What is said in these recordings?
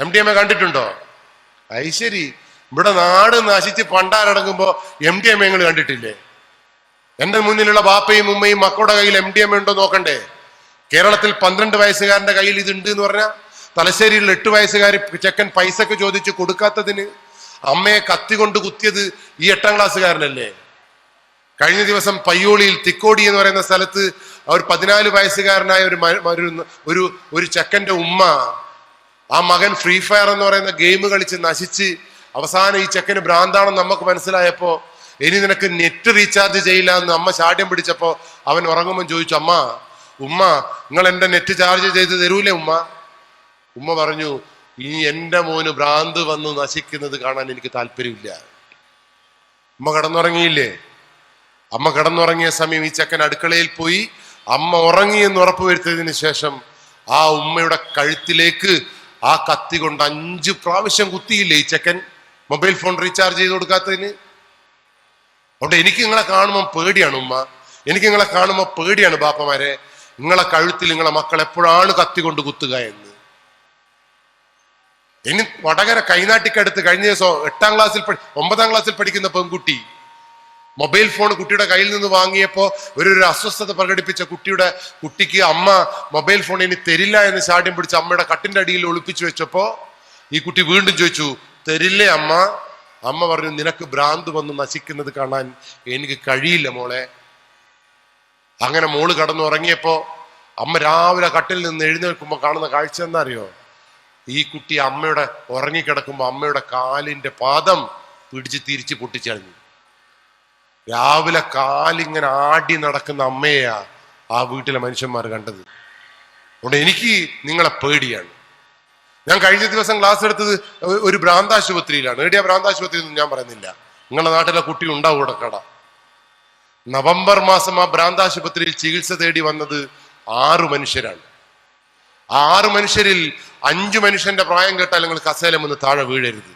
M D M A കണ്ടിട്ടുണ്ടോ? ഐശ്വരി ഇവിടെ നാട് നശിച്ച് പണ്ടാരടങ്ങുമ്പോ എം ഡി എം എ നിങ്ങൾ കണ്ടിട്ടില്ലേ? എന്റെ മുന്നിലുള്ള ബാപ്പയും ഉമ്മയും മക്കളുടെ കയ്യിൽ എം ഡി എം ഉണ്ടോ നോക്കണ്ടേ? കേരളത്തിൽ പന്ത്രണ്ട് വയസ്സുകാരന്റെ കയ്യിൽ ഇതുണ്ട് എന്ന് പറഞ്ഞാൽ തലശ്ശേരിയിൽ എട്ട് വയസ്സുകാർ ചെക്കൻ പൈസക്ക് ചോദിച്ച് കൊടുക്കാത്തതിന് അമ്മയെ കത്തി കൊണ്ട് കുത്തിയത് ഈ എട്ടാം ക്ലാസ്സുകാരനല്ലേ? കഴിഞ്ഞ ദിവസം പയ്യോളിയിൽ തിക്കോടി എന്ന് പറയുന്ന സ്ഥലത്ത് ഒരു പതിനാല് വയസ്സുകാരനായ ഒരു ഒരു ഒരു ചെക്കന്റെ ഉമ്മ ആ മകൻ ഫ്രീ ഫയർ എന്ന് പറയുന്ന ഗെയിം കളിച്ച് നശിച്ച് അവസാനം ഈ ചെക്കന് ഭ്രാന്താണെന്ന് നമുക്ക് മനസ്സിലായപ്പോ ഇനി നിനക്ക് നെറ്റ് റീചാർജ് ചെയ്യില്ല എന്ന് അമ്മ ശാഠ്യം പിടിച്ചപ്പോ അവൻ ഉറങ്ങുമ്പോൾ ചോദിച്ചു അമ്മ ഉമ്മ നിങ്ങൾ എന്റെ നെറ്റ് ചാർജ് ചെയ്ത് തരൂലേ ഉമ്മ? ഉമ്മ പറഞ്ഞു ഇനി എന്റെ മോന് ഭ്രാന്ത് വന്ന് നശിക്കുന്നത് കാണാൻ എനിക്ക് താല്പര്യമില്ല. ഉമ്മ കടന്നുറങ്ങിയില്ലേ? അമ്മ കിടന്നുറങ്ങിയ സമയം ഈ ചെക്കൻ അടുക്കളയിൽ പോയി അമ്മ ഉറങ്ങി എന്ന് ഉറപ്പുവരുത്തിയതിനു ശേഷം ആ ഉമ്മയുടെ കഴുത്തിലേക്ക് ആ കത്തി കൊണ്ട് അഞ്ച് പ്രാവശ്യം കുത്തിയില്ലേ ഈ ചെക്കൻ? മൊബൈൽ ഫോൺ റീചാർജ് ചെയ്ത് കൊടുക്കാത്തതിന്? അതുകൊണ്ട് എനിക്ക് നിങ്ങളെ കാണുമ്പോൾ പേടിയാണ് ഉമ്മ. എനിക്ക് നിങ്ങളെ കാണുമ്പോൾ പേടിയാണ് ബാപ്പമാരെ. നിങ്ങളെ കഴുത്തിൽ നിങ്ങളെ മക്കൾ എപ്പോഴാണ് കത്തി കൊണ്ട് കുത്തുക എന്ന്. ഇനി വടകര കൈനാട്ടിക്കടുത്ത് കഴിഞ്ഞ ദിവസം എട്ടാം ക്ലാസ്സിൽ ഒമ്പതാം ക്ലാസ്സിൽ പഠിക്കുന്ന പെൺകുട്ടി മൊബൈൽ ഫോൺ കുട്ടിയുടെ കയ്യിൽ നിന്ന് വാങ്ങിയപ്പോൾ ഒരു ഒരു അസ്വസ്ഥത പ്രകടിപ്പിച്ച കുട്ടിയുടെ കുട്ടിക്ക് അമ്മ മൊബൈൽ ഫോൺ ഇനി തരില്ല എന്ന് ചാടിയും പിടിച്ച് അമ്മയുടെ കട്ടിന്റെ അടിയിൽ ഒളിപ്പിച്ചു വെച്ചപ്പോൾ ഈ കുട്ടി വീണ്ടും ചോദിച്ചു തരില്ലേ അമ്മ? അമ്മ പറഞ്ഞു നിനക്ക് ഭ്രാന്ത് വന്ന് നശിക്കുന്നത് കാണാൻ എനിക്ക് കഴിയില്ല മോളെ. അങ്ങനെ മോൾ കടന്നുറങ്ങിയപ്പോ അമ്മ രാവിലെ കട്ടിൽ നിന്ന് എഴുന്നേൽക്കുമ്പോൾ കാണുന്ന കാഴ്ച എന്താ അറിയോ ഈ കുട്ടി അമ്മയുടെ ഉറങ്ങിക്കിടക്കുമ്പോ അമ്മയുടെ കാലിന്റെ പാദം പിടിച്ച് തിരിച്ച് പൊട്ടിച്ചറിഞ്ഞു. രാവിലെ കാലിങ്ങനെ ആടി നടക്കുന്ന അമ്മയെയാ ആ വീട്ടിലെ മനുഷ്യന്മാർ കണ്ടത്. അതുകൊണ്ട് എനിക്ക് നിങ്ങളെ പേടിയാണ്. ഞാൻ കഴിഞ്ഞ ദിവസം ക്ലാസ് എടുത്തത് ഒരു ഭ്രാന്താശുപത്രിയിലാണ്. ഏടിയ ഭ്രാന്താശുപത്രി എന്ന് ഞാൻ പറയുന്നില്ല. നിങ്ങളുടെ നാട്ടിലെ കുട്ടി ഉണ്ടാവും ഇവിടെ കട. നവംബർ മാസം ആ ഭ്രാന്താശുപത്രിയിൽ ചികിത്സ തേടി വന്നത് ആറു മനുഷ്യരാണ്. ആ ആറ് മനുഷ്യരിൽ അഞ്ചു മനുഷ്യന്റെ പ്രായം കേട്ടാൽ നിങ്ങൾ കസേലം ഒന്ന് താഴെ വീഴരുത്.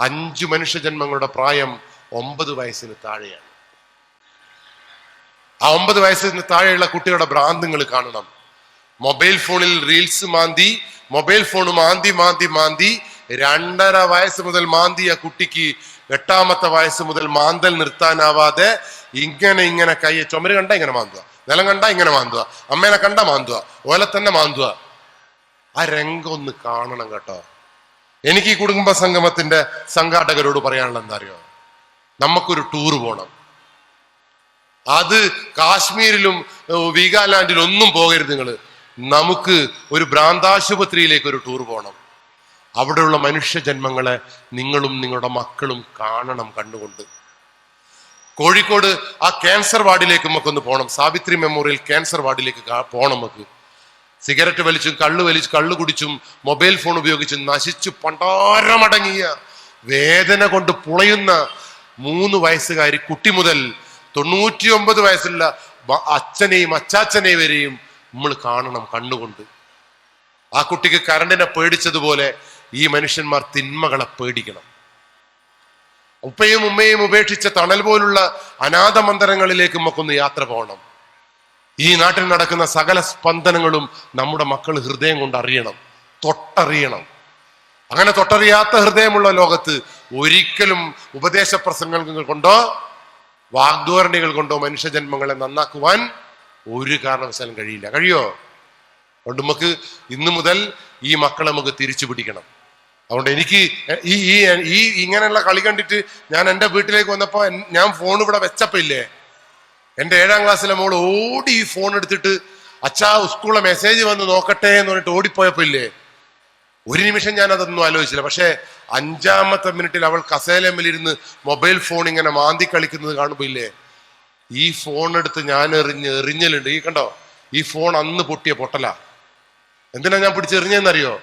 അഞ്ചു മനുഷ്യജന്മങ്ങളുടെ പ്രായം ഒമ്പത് വയസ്സിന് താഴെയാണ്. ആ ഒമ്പത് വയസ്സിന് താഴെയുള്ള കുട്ടികളുടെ ഭ്രാന്ത് നിങ്ങൾ കാണണം. മൊബൈൽ ഫോണിൽ റീൽസ് മാന്തി മൊബൈൽ ഫോൺ മാന്തി മാന്തി മാന്തി രണ്ടര വയസ്സ് മുതൽ മാന്തിയ കുട്ടിക്ക് എട്ടാമത്തെ വയസ്സ് മുതൽ മാന്തൽ നിർത്താനാവാതെ ഇങ്ങനെ ഇങ്ങനെ കൈ ചുമര് കണ്ട ഇങ്ങനെ മാന്തുക നിലം കണ്ട ഇങ്ങനെ മാന്തുക അമ്മേനെ കണ്ട മാന്തുക ഓലെ തന്നെ മാന്തുക. ആ രംഗം ഒന്ന് കാണണം കേട്ടോ. എനിക്ക് ഈ കുടുംബ സംഗമത്തിന്റെ സംഘാടകരോട് പറയാനുള്ള എന്താ അറിയോ? നമുക്കൊരു ടൂർ പോകണം അത് കാശ്മീരിലും വീഗാലാൻഡിലും ഒന്നും പോകരുത് നിങ്ങൾ നമുക്ക് ഒരു ഭ്രാന്താശുപത്രിയിലേക്ക് ഒരു ടൂർ പോകണം അവിടെയുള്ള മനുഷ്യജന്മങ്ങളെ നിങ്ങളും നിങ്ങളുടെ മക്കളും കാണണം കണ്ടുകൊണ്ട്. കോഴിക്കോട് ആ ക്യാൻസർ വാർഡിലേക്ക് നമുക്കൊന്ന് പോകണം സാവിത്രി മെമ്മോറിയൽ ക്യാൻസർ വാർഡിലേക്ക് പോകണം നമുക്ക്. സിഗരറ്റ് വലിച്ചും കള്ളു വലിച്ചും കള്ളു കുടിച്ചും മൊബൈൽ ഫോൺ ഉപയോഗിച്ചും നശിച്ചു പണ്ടാരമടങ്ങിയ വേദന കൊണ്ട് പുളയുന്ന മൂന്ന് വയസ്സുകാരി കുട്ടി മുതൽ തൊണ്ണൂറ്റിയൊമ്പത് വയസ്സുള്ള അച്ഛനെയും അച്ചാച്ചനെയും വരെയും നമ്മൾ കാണണം കണ്ണുകൊണ്ട്. ആ കുട്ടിക്ക് കരണ്ടിനെ പേടിച്ചതുപോലെ ഈ മനുഷ്യന്മാർ തിന്മകളെ പേടിക്കണം. ഉപ്പയും ഉമ്മയും ഉപേക്ഷിച്ച തണൽ പോലുള്ള അനാഥ മന്ദിരങ്ങളിലേക്ക് നമുക്കൊന്ന് യാത്ര പോകണം. ഈ നാട്ടിൽ നടക്കുന്ന സകല സ്പന്ദനങ്ങളും നമ്മുടെ മക്കൾ ഹൃദയം കൊണ്ട് അറിയണം. തൊട്ടറിയണം. അങ്ങനെ തൊട്ടറിയാത്ത ഹൃദയമുള്ള ലോകത്ത് ഒരിക്കലും ഉപദേശ പ്രസംഗങ്ങൾ കൊണ്ടോ വാഗ്ധോരണികൾ കൊണ്ടോ മനുഷ്യജന്മങ്ങളെ നന്നാക്കുവാൻ ഒരു കാരണവശാലും കഴിയില്ല. കഴിയോ? അതുകൊണ്ട് നമുക്ക് ഇന്നു മുതൽ ഈ മക്കളെ നമുക്ക് തിരിച്ചു പിടിക്കണം. അതുകൊണ്ട് എനിക്ക് ഈ ഈ ഈ ഇങ്ങനെയുള്ള കളി കണ്ടിട്ട് ഞാൻ എന്റെ വീട്ടിലേക്ക് വന്നപ്പോൾ ഞാൻ ഫോൺ ഇവിടെ വെച്ചപ്പോ ഇല്ലേ? എന്റെ ഏഴാം ക്ലാസ്സിലെ മോൾ ഓടി ഈ ഫോൺ എടുത്തിട്ട് അച്ഛാ സ്കൂളിലെ മെസ്സേജ് വന്ന് നോക്കട്ടെ എന്ന് പറഞ്ഞിട്ട് ഓടിപ്പോയപ്പോ ഇല്ലേ? ഒരു നിമിഷം ഞാൻ അതൊന്നും ആലോചിച്ചില്ല. പക്ഷേ അഞ്ചാമത്തെ മിനിറ്റിൽ അവൾ കസേലമ്മിലിരുന്ന് മൊബൈൽ ഫോൺ ഇങ്ങനെ മാന്തി കളിക്കുന്നത് കാണുമ്പോ ഇല്ലേ? ഈ ഫോൺ എടുത്ത് ഞാൻ എറിഞ്ഞ് എറിഞ്ഞലുണ്ട്. ഈ കണ്ടോ? ഈ ഫോൺ അന്ന് പൊട്ടിയ പൊട്ടല. എന്തിനാ ഞാൻ പിടിച്ചെറിഞ്ഞെന്നറിയോ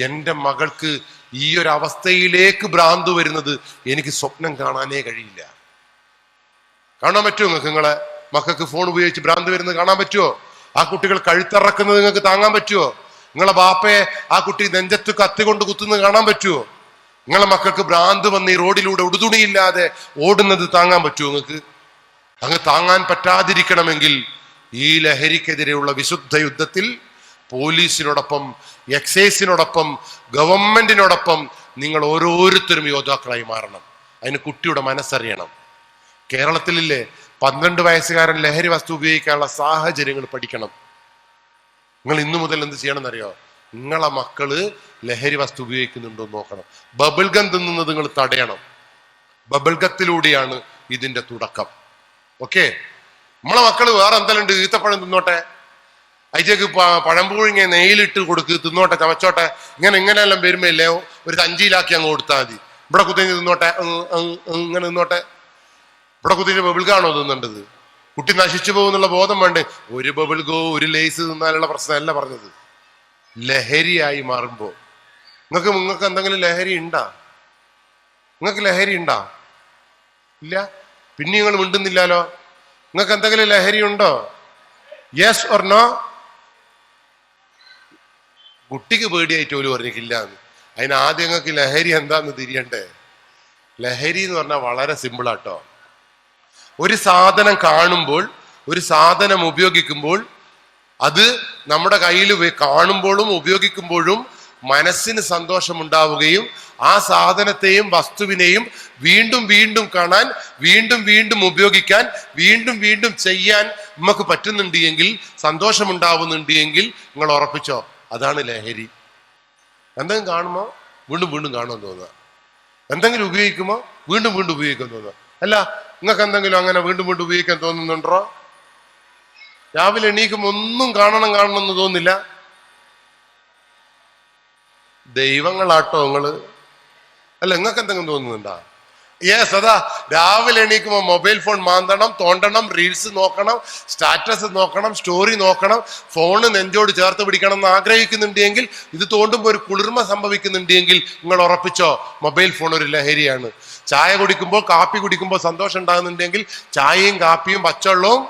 എന്റെ മകൾക്ക് ഈ ഒരു അവസ്ഥയിലേക്ക് ഭ്രാന്ത് വരുന്നത് എനിക്ക് സ്വപ്നം കാണാനേ കഴിയില്ല. കാണാൻ പറ്റുമോ നിങ്ങൾക്ക് നിങ്ങളെ? മക്കൾക്ക് ഫോൺ ഉപയോഗിച്ച് ഭ്രാന്ത് വരുന്നത് കാണാൻ പറ്റുമോ ആ കുട്ടികൾ കഴുത്തിറക്കുന്നത് നിങ്ങൾക്ക് താങ്ങാൻ പറ്റുമോ നിങ്ങളെ ബാപ്പയെ ആ കുട്ടി നെഞ്ചത്ത് കത്തി കൊണ്ട് കുത്തുന്നത് കാണാൻ പറ്റുമോ നിങ്ങളെ മക്കൾക്ക് ഭ്രാന്ത് വന്ന് ഈ റോഡിലൂടെ ഉടുതുണിയില്ലാതെ ഓടുന്നത് താങ്ങാൻ പറ്റുമോ നിങ്ങൾക്ക്? അങ്ങ് താങ്ങാൻ പറ്റാതിരിക്കണമെങ്കിൽ ഈ ലഹരിക്കെതിരെയുള്ള വിശുദ്ധ യുദ്ധത്തിൽ പോലീസിനോടൊപ്പം എക്സൈസിനോടൊപ്പം ഗവൺമെന്റിനോടൊപ്പം നിങ്ങൾ ഓരോരുത്തരും യോദ്ധാക്കളായി മാറണം. അതിന് കുട്ടിയുടെ മനസ്സറിയണം. കേരളത്തിലില്ലേ പന്ത്രണ്ട് വയസ്സുകാരൻ ലഹരി വസ്തു ഉപയോഗിക്കാനുള്ള സാഹചര്യങ്ങൾ പഠിക്കണം. നിങ്ങൾ ഇന്നു മുതൽ എന്ത് ചെയ്യണമെന്നറിയോ? നിങ്ങളെ മക്കൾ ലഹരി വസ്തു ഉപയോഗിക്കുന്നുണ്ടോ നോക്കണം. ബബിൾ ഗം തിന്നുന്നത് നിങ്ങൾ തടയണം. ബബിൾ ഗത്തിലൂടെയാണ് ഇതിന്റെ തുടക്കം. ഓക്കെ? നമ്മളെ മക്കൾ വേറെ എന്തെല്ലാം ഈത്തപ്പഴം തിന്നോട്ടെ. അതിലേക്ക് പഴം പുഴുങ്ങിയ നെയ്യിലിട്ട് കൊടുക്ക് തിന്നോട്ടെ ചമച്ചോട്ടെ ഇങ്ങനെ ഇങ്ങനെയെല്ലാം വരുമ്പോ ഇല്ലേ ഒരു സഞ്ചിയിലാക്കി അങ്ങ് കൊടുത്താൽ മതി. ഇവിടെ കുത്തിഞ്ഞ് തിന്നോട്ടെ ഇങ്ങനെ തിന്നോട്ടെ. ഇവിടെ കുത്തിഞ്ഞ് ബബിൾഗാണോ തിന്നേണ്ടത്? കുട്ടി നശിച്ചു പോകുന്നുള്ള ബോധം വേണ്ടേ? ഒരു ബബിൾഗോ ഒരു ലേസ് തിന്നാലുള്ള പ്രശ്നമല്ല പറഞ്ഞത്. ലഹരിയായി മാറുമ്പോ. നിങ്ങൾക്ക് നിങ്ങൾക്ക് എന്തെങ്കിലും ലഹരി ഉണ്ടാ നിങ്ങൾക്ക് ലഹരി ഉണ്ടാ ഇല്ല? പിന്നെ നിങ്ങൾ മിണ്ടുന്നില്ലാലോ? നിങ്ങൾക്ക് എന്തെങ്കിലും ലഹരി ഉണ്ടോ? യെസ് ഓർ നോ കുട്ടിക്ക് പേടിയായിട്ട് പോലും പറഞ്ഞിട്ടില്ല എന്ന്. നിങ്ങൾക്ക് ലഹരി എന്താന്ന് തിരിയണ്ടേ? ലഹരി എന്ന് പറഞ്ഞാൽ വളരെ സിമ്പിൾ ആട്ടോ. ഒരു സാധനം കാണുമ്പോൾ ഒരു സാധനം ഉപയോഗിക്കുമ്പോൾ അത് നമ്മുടെ കയ്യിൽ കാണുമ്പോഴും ഉപയോഗിക്കുമ്പോഴും മനസ്സിന് സന്തോഷമുണ്ടാവുകയും ആ സാധനത്തെയും വസ്തുവിനെയും വീണ്ടും വീണ്ടും കാണാൻ വീണ്ടും വീണ്ടും ഉപയോഗിക്കാൻ വീണ്ടും വീണ്ടും ചെയ്യാൻ നമുക്ക് പറ്റുന്നുണ്ട് എങ്കിൽ സന്തോഷമുണ്ടാവുന്നുണ്ട് എങ്കിൽ നിങ്ങൾ ഉറപ്പിച്ചോ അതാണ് ലഹരി. എന്തെങ്കിലും കാണുമോ? വീണ്ടും വീണ്ടും കാണുമെന്ന് തോന്നുക. എന്തെങ്കിലും ഉപയോഗിക്കുമോ? വീണ്ടും വീണ്ടും ഉപയോഗിക്കുമെന്ന് തോന്നുക. അല്ല നിങ്ങൾക്ക് എന്തെങ്കിലും അങ്ങനെ വീണ്ടും വീണ്ടും ഉപയോഗിക്കാൻ തോന്നുന്നുണ്ടോ? രാവിലെ എണീക്കുമ്പോൾ ഒന്നും കാണണം കാണണം എന്ന് തോന്നില്ല. ദൈവങ്ങളാട്ടോ നിങ്ങൾ. അല്ല നിങ്ങൾക്ക് എന്തെങ്കിലും തോന്നുന്നുണ്ടോ? യെസ് അതാ. രാവിലെ എണീക്കുമ്പോൾ മൊബൈൽ ഫോൺ മാന്തണം തോണ്ടണം റീൽസ് നോക്കണം സ്റ്റാറ്റസ് നോക്കണം സ്റ്റോറി നോക്കണം ഫോണ് നെഞ്ചോട് ചേർത്ത് പിടിക്കണം എന്ന് ആഗ്രഹിക്കുന്നുണ്ടെങ്കിൽ ഇത് തോണ്ടുമ്പോൾ ഒരു കുളിർമ സംഭവിക്കുന്നുണ്ടെങ്കിൽ നിങ്ങൾ ഉറപ്പിച്ചോ മൊബൈൽ ഫോൺ ഒരു ലഹരിയാണ്. ചായ കുടിക്കുമ്പോൾ കാപ്പി കുടിക്കുമ്പോൾ സന്തോഷം ഉണ്ടാകുന്നുണ്ടെങ്കിൽ ചായയും കാപ്പിയും പച്ചവെള്ളവും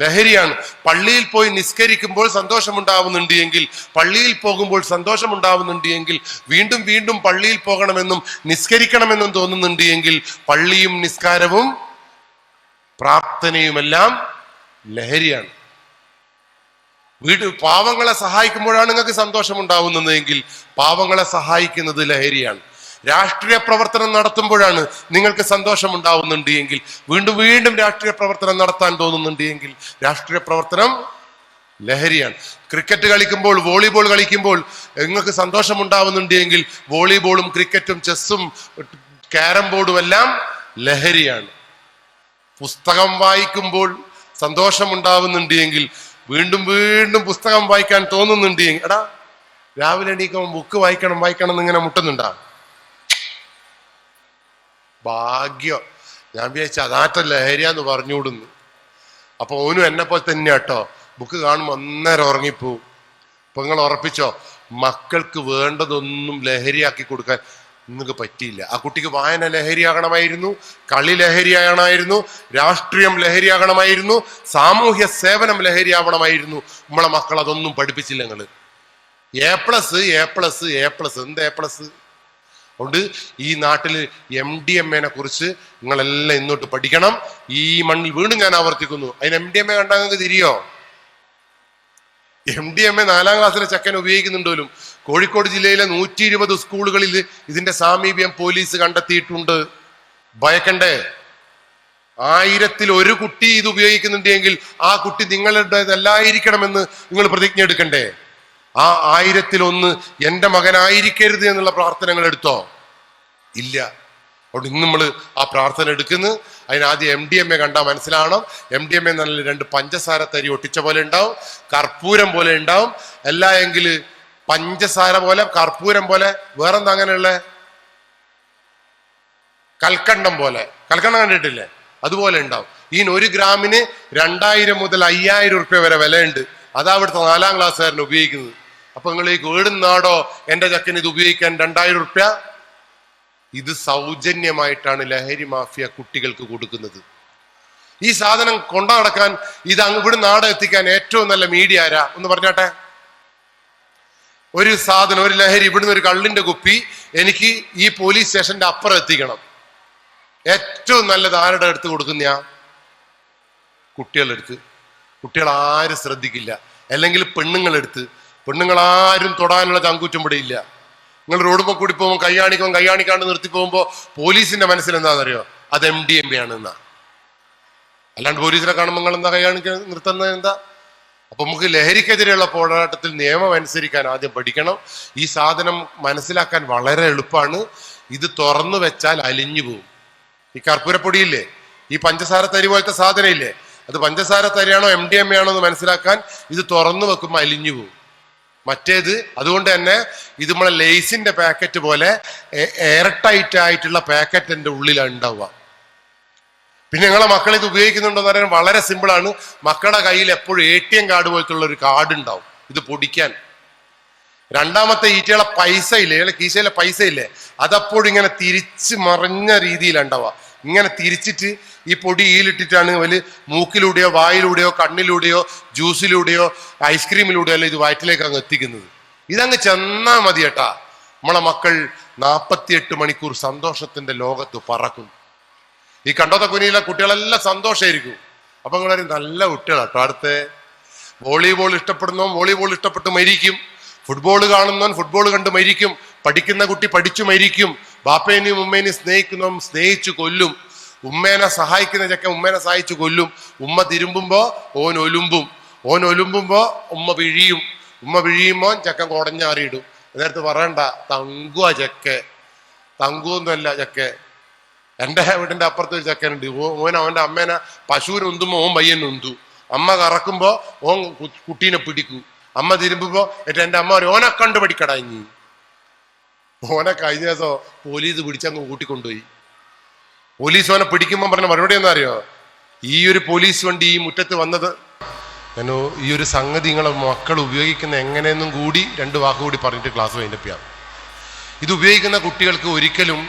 ലഹരിയാണ്. പള്ളിയിൽ പോയി നിസ്കരിക്കുമ്പോൾ സന്തോഷമുണ്ടാവുന്നുണ്ട് എങ്കിൽ പള്ളിയിൽ പോകുമ്പോൾ സന്തോഷമുണ്ടാവുന്നുണ്ട് എങ്കിൽ വീണ്ടും വീണ്ടും പള്ളിയിൽ പോകണമെന്നും നിസ്കരിക്കണമെന്നും തോന്നുന്നുണ്ട് എങ്കിൽ പള്ളിയും നിസ്കാരവും പ്രാർത്ഥനയുമെല്ലാം ലഹരിയാണ്. വീട് പാവങ്ങളെ സഹായിക്കുമ്പോഴാണ് നിങ്ങൾക്ക് സന്തോഷം ഉണ്ടാവുന്നതെങ്കിൽ പാവങ്ങളെ സഹായിക്കുന്നത് ലഹരിയാണ്. രാഷ്ട്രീയ പ്രവർത്തനം നടത്തുമ്പോഴാണ് നിങ്ങൾക്ക് സന്തോഷം ഉണ്ടാവുന്നുണ്ട് എങ്കിൽ വീണ്ടും വീണ്ടും രാഷ്ട്രീയ പ്രവർത്തനം നടത്താൻ തോന്നുന്നുണ്ട് എങ്കിൽ രാഷ്ട്രീയ പ്രവർത്തനം ലഹരിയാണ്. ക്രിക്കറ്റ് കളിക്കുമ്പോൾ വോളിബോൾ കളിക്കുമ്പോൾ നിങ്ങൾക്ക് സന്തോഷം ഉണ്ടാവുന്നുണ്ട് എങ്കിൽ വോളിബോളും ക്രിക്കറ്റും ചെസ്സും ക്യാരം ബോർഡും എല്ലാം ലഹരിയാണ്. പുസ്തകം വായിക്കുമ്പോൾ സന്തോഷം ഉണ്ടാവുന്നുണ്ട് എങ്കിൽ വീണ്ടും വീണ്ടും പുസ്തകം വായിക്കാൻ തോന്നുന്നുണ്ട് എടാ രാവിലെ എണീക്കുമ്പോൾ ബുക്ക് വായിക്കണം വായിക്കണം എന്ന് ഇങ്ങനെ മുട്ടുന്നുണ്ടാ? ഭാഗ്യം. ഞാൻ വിചാരിച്ച അതാറ്റ ലഹരിയാന്ന് പറഞ്ഞുവിടുന്നു. അപ്പൊ ഓനും എന്നെ പോലെ തന്നെ കേട്ടോ. ബുക്ക് കാണുമ്പോൾ അന്നേരം ഉറങ്ങിപ്പോവും. അപ്പൊ നിങ്ങൾ ഉറപ്പിച്ചോ? മക്കൾക്ക് വേണ്ടതൊന്നും ലഹരിയാക്കി കൊടുക്കാൻ നിങ്ങൾക്ക് പറ്റിയില്ല. ആ കുട്ടിക്ക് വായന ലഹരിയാകണമായിരുന്നു കളി ലഹരിയാകണമായിരുന്നു രാഷ്ട്രീയം ലഹരിയാകണമായിരുന്നു സാമൂഹ്യ സേവനം ലഹരിയാവണമായിരുന്നു. നമ്മളെ മക്കൾ അതൊന്നും പഠിപ്പിച്ചില്ല നിങ്ങൾ A plus A plus A plus എന്ത് എ പ്ലസ് അതുകൊണ്ട് ഈ നാട്ടിൽ എം ഡി എം എനെ കുറിച്ച് നിങ്ങളെല്ലാം ഇന്നോട്ട് പഠിക്കണം. ഈ മണ്ണിൽ വീണ്ടും ഞാൻ ആവർത്തിക്കുന്നു. അതിന് എം ഡി എം എ കണ്ടാൽ നിങ്ങൾക്ക് തിരിയോ? എം ഡി എം എ നാലാം ക്ലാസ്സിലെ ചെക്കൻ ഉപയോഗിക്കുന്നുണ്ടോലും കോഴിക്കോട് ജില്ലയിലെ നൂറ്റി ഇരുപത് സ്കൂളുകളിൽ ഇതിന്റെ സാമീപ്യം പോലീസ് കണ്ടെത്തിയിട്ടുണ്ട്. ഭയക്കണ്ടേ? ആയിരത്തിൽ ഒരു കുട്ടി ഇത് ഉപയോഗിക്കുന്നുണ്ടെങ്കിൽ ആ കുട്ടി നിങ്ങളുടേതല്ലായിരിക്കണമെന്ന് നിങ്ങൾ പ്രതിജ്ഞ എടുക്കണ്ടേ? ആ ആയിരത്തിൽ ഒന്ന് എന്റെ മകനായിരിക്കരുത് എന്നുള്ള പ്രാർത്ഥനകൾ എടുത്തോ? ഇല്ല. അതുകൊണ്ട് ഇന്ന് നമ്മൾ ആ പ്രാർത്ഥന എടുക്കുന്നു. അതിനാദ്യം എം ഡി എം എ കണ്ടാൽ മനസ്സിലാവണം. എം ഡി എം എ നല്ല രണ്ട് പഞ്ചസാര തരി ഒട്ടിച്ച പോലെ ഉണ്ടാവും. കർപ്പൂരം പോലെ ഉണ്ടാവും. അല്ല എങ്കിൽ പഞ്ചസാര പോലെ കർപ്പൂരം പോലെ വേറെന്താ അങ്ങനെയുള്ള? കൽക്കണ്ടം പോലെ. കൽക്കണ്ടം കണ്ടിട്ടില്ലേ? അതുപോലെ ഉണ്ടാവും. ഈ ഒരു ഗ്രാമിന് രണ്ടായിരം മുതൽ അയ്യായിരം ഉറുപ്യ വരെ വിലയുണ്ട്. അതാ അവിടുത്തെ നാലാം ക്ലാസ്സുകാരൻ ഉപയോഗിക്കുന്നത്. അപ്പൊ നിങ്ങൾ ഈ കേടുന്നാടോ എന്റെ ചക്കന് ഇത് ഉപയോഗിക്കാൻ രണ്ടായിരം ഉറുപ്യ ഇത് സൗജന്യമായിട്ടാണ് ലഹരി മാഫിയ കുട്ടികൾക്ക് കൊടുക്കുന്നത്. ഈ സാധനം കൊണ്ടു നടക്കാൻ ഇത് അങ്ങ് ഇവിടെ നാടെ എത്തിക്കാൻ ഏറ്റവും നല്ല മീഡിയ ആരാ? ഒന്ന് പറഞ്ഞാട്ടെ. ഒരു സാധനം ഒരു ലഹരി ഇവിടുന്ന് ഒരു കള്ളിന്റെ കുപ്പി എനിക്ക് ഈ പോലീസ് സ്റ്റേഷന്റെ അപ്പുറം എത്തിക്കണം. ഏറ്റവും നല്ലത് ആരുടെ അടുത്ത് കൊടുക്കുന്ന കുട്ടികളെടുത്ത് കുട്ടികൾ ആരും ശ്രദ്ധിക്കില്ല. അല്ലെങ്കിൽ പെണ്ണുങ്ങളെടുത്ത്. പെണ്ണുങ്ങളാരും തൊടാനുള്ള ചങ്കൂറ്റം ഇവിടെ ഇല്ല. നിങ്ങൾ റോഡുമ്പോൾ കൂടി പോകുമ്പോൾ കൈയാണിക്കുമ്പോൾ കൈയാണിക്കാണ്ട് നിർത്തി പോകുമ്പോൾ പോലീസിന്റെ മനസ്സിൽ എന്താണെന്നറിയോ? അത് എം ഡി എം എ ആണ് എന്നാ അല്ലാണ്ട് പോലീസിനെ കാണുമ്പോൾ നിങ്ങൾ എന്താ കൈയാണിക്ക നിർത്തുന്നത് എന്താ? അപ്പൊ നമുക്ക് ലഹരിക്കെതിരെയുള്ള പോരാട്ടത്തിൽ നിയമം അനുസരിക്കാൻ ആദ്യം പഠിക്കണം. ഈ സാധനം മനസ്സിലാക്കാൻ വളരെ എളുപ്പമാണ്. ഇത് തുറന്നു വെച്ചാൽ അലിഞ്ഞു പോകും. ഈ കർപ്പൂരപ്പൊടിയില്ലേ ഈ പഞ്ചസാര തരി പോലത്തെ സാധനം ഇല്ലേ അത് പഞ്ചസാര തരിയാണോ എം ഡി എം എ ആണോ എന്ന് മനസ്സിലാക്കാൻ ഇത് തുറന്നു വെക്കുമ്പോൾ അലിഞ്ഞു പോകും. മറ്റേത് അതുകൊണ്ട് തന്നെ ഇത് നമ്മളെ ലേസിന്റെ പാക്കറ്റ് പോലെ എയർ ടൈറ്റ് ആയിട്ടുള്ള പാക്കറ്റിന്റെ ഉള്ളിലാണ് ഉണ്ടാവുക. പിന്നെ ഞങ്ങളെ മക്കൾ ഇത് ഉപയോഗിക്കുന്നുണ്ടോ എന്ന് പറയാൻ വളരെ സിമ്പിൾ ആണ്. മക്കളുടെ കയ്യിൽ എപ്പോഴും എ ടി എം കാർഡ് പോലത്തുള്ള ഒരു കാർഡ് ഉണ്ടാവും ഇത് പൊടിക്കാൻ. രണ്ടാമത്തെ ഈറ്റയുടെ പൈസ ഇല്ലേ ഇയാളെ കീശയിലെ പൈസ ഇല്ലേ അതപ്പോഴും ഇങ്ങനെ തിരിച്ച് മറിഞ്ഞ രീതിയിലുണ്ടാവുക ഇങ്ങനെ തിരിച്ചിട്ട് ഈ പൊടി ഈലിട്ടിട്ടാണ് വലിയ മൂക്കിലൂടെയോ വായിലൂടെയോ കണ്ണിലൂടെയോ ജ്യൂസിലൂടെയോ ഐസ്ക്രീമിലൂടെയോ അല്ല ഇത് വയറ്റിലേക്ക് അങ്ങ് എത്തിക്കുന്നത്? ഇതങ്ങ് ചെന്നാ മതി ഏട്ടാ. നമ്മളെ മക്കൾ നാൽപ്പത്തിയെട്ട് മണിക്കൂർ സന്തോഷത്തിന്റെ ലോകത്ത് പറക്കും. ഈ കണ്ടോത്ത കുനിയിലെ കുട്ടികളെല്ലാം സന്തോഷമായിരിക്കും അപ്പൊ നിങ്ങളൊരു നല്ല കുട്ടികളാട്ടോ അടുത്ത് വോളിബോൾ ഇഷ്ടപ്പെടുന്നവൻ വോളിബോൾ ഇഷ്ടപ്പെട്ട് മരിക്കും. ഫുട്ബോൾ കാണുന്നവൻ ഫുട്ബോൾ കണ്ട് മരിക്കും. പഠിക്കുന്ന കുട്ടി പഠിച്ചു മരിക്കും. ബാപ്പേനെയും ഉമ്മേനെയും സ്നേഹിക്കുന്നവൻ സ്നേഹിച്ചു കൊല്ലും. ഉമ്മേനെ സഹായിക്കുന്ന ചെക്കൻ ഉമ്മേനെ സഹായിച്ചു കൊല്ലും. ഉമ്മ തിരുമ്പുമ്പോ ഓൻ ഒലുമ്പും. ഓൻ ഒലുമ്പുമ്പോ ഉമ്മ പിഴിയും. ഉമ്മ വിഴിയുമ്പോൻ ചെക്കൻ കുടഞ്ഞാറിയിടും. നേരത്തെ പറയണ്ട. തങ്കുവാ ചെക്കെ തങ്കുവൊന്നുമല്ല ചെക്കെ എന്റെ വീടിന്റെ അപ്പുറത്ത് ഒരു ചെക്കനുണ്ട്. ഓൻ അവന്റെ അമ്മേനെ പശുവിന് ഉന്തുമ്പോ ഓൻ പയ്യൻ ഉന്തു. അമ്മ കറക്കുമ്പോ ഓൻ കുട്ടീനെ പിടിക്കൂ. അമ്മ തിരുമ്പുമ്പോ എന്നിട്ട് എന്റെ അമ്മ ഒരു ഓനെ കണ്ടു പഠിക്കടാ ഇനി. ഓനെ കഴിഞ്ഞ ദിവസം പോലീസ് പിടിച്ചങ്ങ് കൂട്ടിക്കൊണ്ടുപോയി. പോലീസ് അവനെ പിടിക്കുമ്പോൾ പറഞ്ഞ മറുപടി എന്താ അറിയോ? ഈ ഒരു പോലീസ് വണ്ടി ഈ മുറ്റത്ത് വന്നത്. ഞാൻ ഈ ഒരു സംഗതി നിങ്ങളെ മക്കൾ ഉപയോഗിക്കുന്ന എങ്ങനെയെന്നും കൂടി രണ്ട് വാക്കുകൂടി പറഞ്ഞിട്ട് ക്ലാസ് വൈൻഡപ്പ് ഇത് ഉപയോഗിക്കുന്ന കുട്ടികൾക്ക് ഒരിക്കലും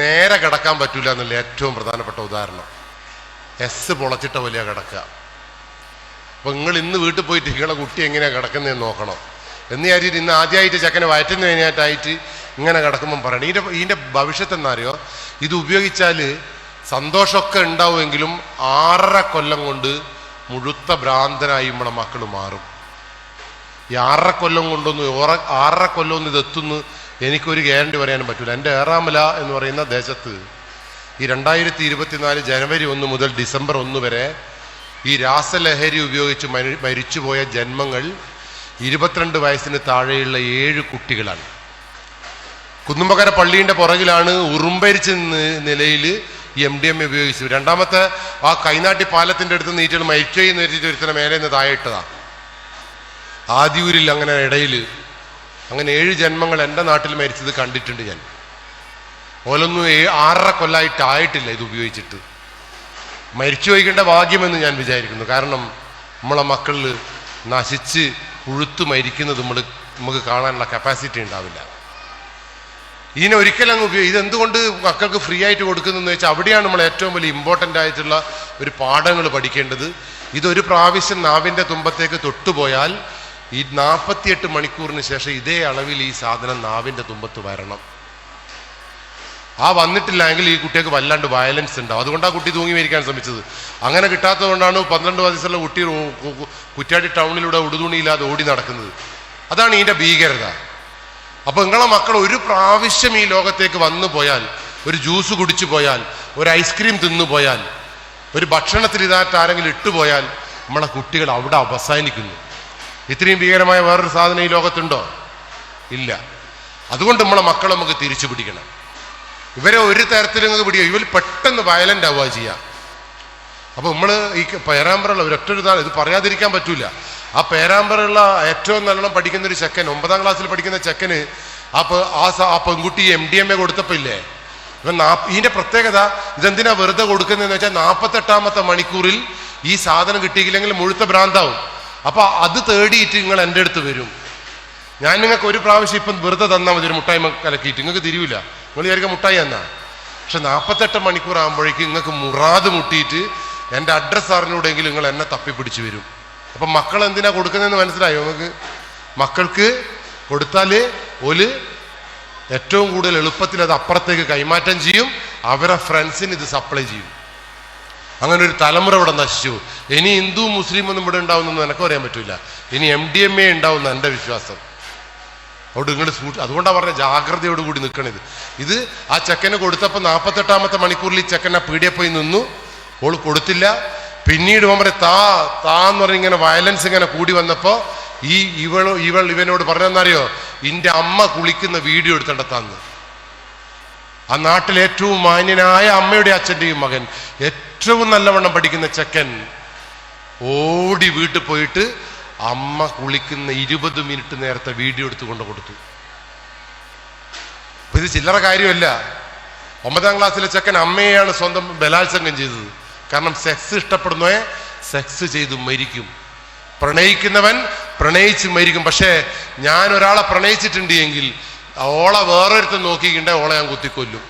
നേരെ കിടക്കാൻ പറ്റില്ല എന്നുള്ള ഏറ്റവും പ്രധാനപ്പെട്ട ഉദാഹരണം. എസ് പൊളച്ചിട്ട പോലെ കിടക്കുക. അപ്പൊ നിങ്ങൾ ഇന്ന് വീട്ടിൽ പോയിട്ട് നിങ്ങളെ കുട്ടി എങ്ങനെയാണ് കിടക്കുന്നതെന്ന് നോക്കണം. എന്ന് വിചാരിച്ചിട്ട് ഇന്ന് ആദ്യമായിട്ട് ചെക്കനെ വയറ്റുന്ന കഴിഞ്ഞായിട്ടായിട്ട് ഇങ്ങനെ കിടക്കുമ്പം പറയണം. ഇതിന്റെ ഇതിന്റെ ഭവിഷ്യത്ത് എന്നറിയോ ഇത് ഉപയോഗിച്ചാൽ സന്തോഷമൊക്കെ ഉണ്ടാവുമെങ്കിലും ആറര കൊല്ലം കൊണ്ട് മുഴുത്ത ഭ്രാന്തനായി നമ്മളെ മക്കൾ മാറും. ഈ ആറര കൊല്ലം കൊണ്ടൊന്ന് ഓറ- ആറര കൊല്ലം ഒന്ന് ഇതെത്തുന്നു എനിക്കൊരു ഗ്യാരണ്ടി പറയാനും പറ്റില്ല എന്റെ ഏറാമല എന്ന് പറയുന്ന ദേശത്ത് ഈ രണ്ടായിരത്തി ഇരുപത്തിനാല് ജനുവരി ഒന്ന് മുതൽ ഡിസംബർ ഒന്ന് വരെ ഈ രാസലഹരി ഉപയോഗിച്ച് മരി മരിച്ചുപോയ ജന്മങ്ങൾ ഇരുപത്തിരണ്ട് വയസ്സിന് താഴെയുള്ള ഏഴ് കുട്ടികളാണ്. കുന്നുമ്പകര പള്ളീന്റെ പുറകിലാണ് ഉറുമ്പരിച്ച് നിലയിൽ എം ഡി എം ഉപയോഗിച്ചു രണ്ടാമത്തെ ആ കൈനാട്ടി പാലത്തിന്റെ അടുത്ത് നീറ്റൽ മരിച്ചോയി നേരിട്ട് ഒരുത്തനെ മേലെ നിന്ന് താഴെ ആദ്യൂരിൽ അങ്ങനെ ഇടയിൽ അങ്ങനെ ഏഴ് ജന്മങ്ങൾ എന്റെ നാട്ടിൽ മരിച്ചത് കണ്ടിട്ടുണ്ട് ഞാൻ. ഓലൊന്നും ഏ ആറര കൊല്ലായിട്ടായിട്ടില്ല ഇത് ഉപയോഗിച്ചിട്ട്. മരിച്ചു വയ്ക്കേണ്ട ഭാഗ്യമെന്ന് ഞാൻ വിചാരിക്കുന്നു. കാരണം നമ്മളെ മക്കളിൽ നശിച്ച് ഉഴുത്തു മരിക്കുന്നത് നമ്മൾ നമുക്ക് കാണാനുള്ള കപ്പാസിറ്റി ഉണ്ടാവില്ല. ഇതിനെ ഒരിക്കലും ഉപയോഗി ഇതെന്തുകൊണ്ട് മക്കൾക്ക് ഫ്രീ ആയിട്ട് കൊടുക്കുന്നതെന്ന് വെച്ചാൽ അവിടെയാണ് നമ്മൾ ഏറ്റവും വലിയ ഇമ്പോർട്ടന്റ് ആയിട്ടുള്ള ഒരു പാഠങ്ങൾ പഠിക്കേണ്ടത്. ഇതൊരു പ്രാവശ്യം നാവിന്റെ തുമ്പത്തേക്ക് തൊട്ടുപോയാൽ ഈ നാൽപ്പത്തിയെട്ട് മണിക്കൂറിന് ശേഷം ഇതേ അളവിൽ ഈ സാധനം നാവിന്റെ തുമ്പത്ത് വരണം. ആ വന്നിട്ടില്ല എങ്കിൽ ഈ കുട്ടിക്ക് വല്ലാണ്ട് വയലൻസ് ഉണ്ടാവും. അതുകൊണ്ടാണ് കുട്ടി തൂങ്ങി മരിക്കാൻ ശ്രമിച്ചത്. അങ്ങനെ കിട്ടാത്തതുകൊണ്ടാണ് പന്ത്രണ്ട് വയസ്സുള്ള കുട്ടി കുറ്റാടി ടൗണിലൂടെ ഉടുതുണിയില്ലാതെ ഓടി നടക്കുന്നത്. അതാണ് ഇതിന്റെ ഭീകരത. അപ്പൊ നിങ്ങളെ മക്കൾ ഒരു പ്രാവശ്യം ഈ ലോകത്തേക്ക് വന്നു പോയാൽ ഒരു ജ്യൂസ് കുടിച്ചു പോയാൽ ഒരു ഐസ്ക്രീം തിന്നു പോയാൽ ഒരു ഭക്ഷണത്തിൽ ഇതായിട്ട് ആരെങ്കിലും ഇട്ടുപോയാൽ നമ്മളെ കുട്ടികൾ അവിടെ അവസാനിക്കുന്നു. ഇത്രയും ഭീകരമായ വേറൊരു സാധനം ഈ ലോകത്തുണ്ടോ? ഇല്ല. അതുകൊണ്ട് നമ്മളെ മക്കൾ നമുക്ക് തിരിച്ചു പിടിക്കണം. ഇവരെ ഒരു തരത്തിലും നിങ്ങൾക്ക് പിടിക്കുക ഇവർ പെട്ടെന്ന് വയലന്റ് ആവുക ചെയ്യുക അപ്പൊ നമ്മൾ ഈ പേരാമ്പ്രയുള്ള ഒരൊറ്റ ഒരു ഇതാണ് ഇത് പറയാതിരിക്കാൻ പറ്റൂല. ആ പേരാമ്പ്രയുള്ള ഏറ്റവും നല്ലോണം പഠിക്കുന്ന ഒരു ചെക്കൻ ഒമ്പതാം ക്ലാസ്സിൽ പഠിക്കുന്ന ചെക്കന് ആ ആ ആ പെൺകുട്ടി എം ഡി എം എ കൊടുത്തപ്പോ ഇല്ലേ നാ- ഇതിന്റെ പ്രത്യേകത ഇതെന്തിനാ വെറുതെ കൊടുക്കുന്നതെന്ന് വെച്ചാൽ നാൽപ്പത്തെട്ടാമത്തെ മണിക്കൂറിൽ ഈ സാധനം കിട്ടിയില്ലെങ്കിൽ മുഴുത്ത ഭ്രാന്താവും. അപ്പൊ അത് തേടിയിട്ട് നിങ്ങൾ എന്റെ അടുത്ത് വരും. ഞാൻ നിങ്ങൾക്ക് ഒരു പ്രാവശ്യം ഇപ്പം വെറുതെ തന്നാൽ മതി ഒരു മുട്ടായി കലക്കിയിട്ട്. നിങ്ങൾക്ക് തിരിവില്ല നിങ്ങൾ വിചാരിക്കുക മുട്ടായി എന്നാ പക്ഷെ നാൽപ്പത്തെട്ട് മണിക്കൂർ ആകുമ്പോഴേക്കും നിങ്ങൾക്ക് മുറാത് മുട്ടിയിട്ട് എന്റെ അഡ്രസ്സ് അറിഞ്ഞൂടെങ്കിൽ നിങ്ങൾ എന്നെ തപ്പിപ്പിടിച്ച് വരും. അപ്പം മക്കൾ എന്തിനാ കൊടുക്കുന്നതെന്ന് മനസ്സിലായോ നമുക്ക്? മക്കൾക്ക് കൊടുത്താൽ ഒരു ഏറ്റവും കൂടുതൽ എളുപ്പത്തിൽ അത് അപ്പുറത്തേക്ക് കൈമാറ്റം ചെയ്യും. അവരെ ഫ്രണ്ട്സിന് ഇത് സപ്ലൈ ചെയ്യും. അങ്ങനെ ഒരു തലമുറ ഇവിടെ നശിച്ചു. ഇനി ഹിന്ദു മുസ്ലിം ഒന്നും ഇവിടെ ഉണ്ടാവുമെന്ന് എനിക്ക് അറിയാൻ പറ്റില്ല ഇനി എം ഡി എം എ ഉണ്ടാവുന്ന എന്റെ വിശ്വാസം. അതുകൊണ്ട് നിങ്ങൾ സൂക്ഷി അതുകൊണ്ടാണ് പറഞ്ഞ ജാഗ്രതയോട് കൂടി നിൽക്കണത് ഇത് ആ ചെക്കന് കൊടുത്തപ്പോൾ നാൽപ്പത്തെട്ടാമത്തെ മണിക്കൂറിൽ ഈ ചെക്കൻ ആ പീടിയെ പോയി നിന്നു. ഓൾ കൊടുത്തില്ല. പിന്നീട് ഓൻ താ താ എന്ന് പറഞ്ഞ് ഇങ്ങനെ വയലൻസ് ഇങ്ങനെ കൂടി വന്നപ്പോൾ ഈ ഇവൾ ഇവൾ ഇവനോട് പറഞ്ഞെന്നറിയോ ഇന്റെ അമ്മ കുളിക്കുന്ന വീഡിയോ എടുത്തേണ്ട ആ നാട്ടിലെ ഏറ്റവും മാന്യനായ അമ്മയുടെ അച്ഛന്റെയും മകൻ ഏറ്റവും നല്ലവണ്ണം പഠിക്കുന്ന ചെക്കൻ ഓടി വീട്ടിൽ പോയിട്ട് അമ്മ കുളിക്കുന്ന ഇരുപത് മിനിറ്റ് നേരത്തെ വീഡിയോ എടുത്ത് കൊണ്ട് കൊടുത്തു. ഇത് ചില്ലറ കാര്യമല്ല. ഒമ്പതാം ക്ലാസ്സിലെ ചെക്കൻ അമ്മയെയാണ് സ്വന്തം ബലാത്സംഗം ചെയ്തത്. കാരണം സെക്സ് ഇഷ്ടപ്പെടുന്നവയെ സെക്സ് ചെയ്തു മരിക്കും. പ്രണയിക്കുന്നവൻ പ്രണയിച്ച് മരിക്കും. പക്ഷേ ഞാൻ ഒരാളെ പ്രണയിച്ചിട്ടുണ്ട് എങ്കിൽ ഓളെ വേറൊരുത്തം നോക്കിക്കിണ്ടേ ഓളെ ഞാൻ കുത്തിക്കൊല്ലും.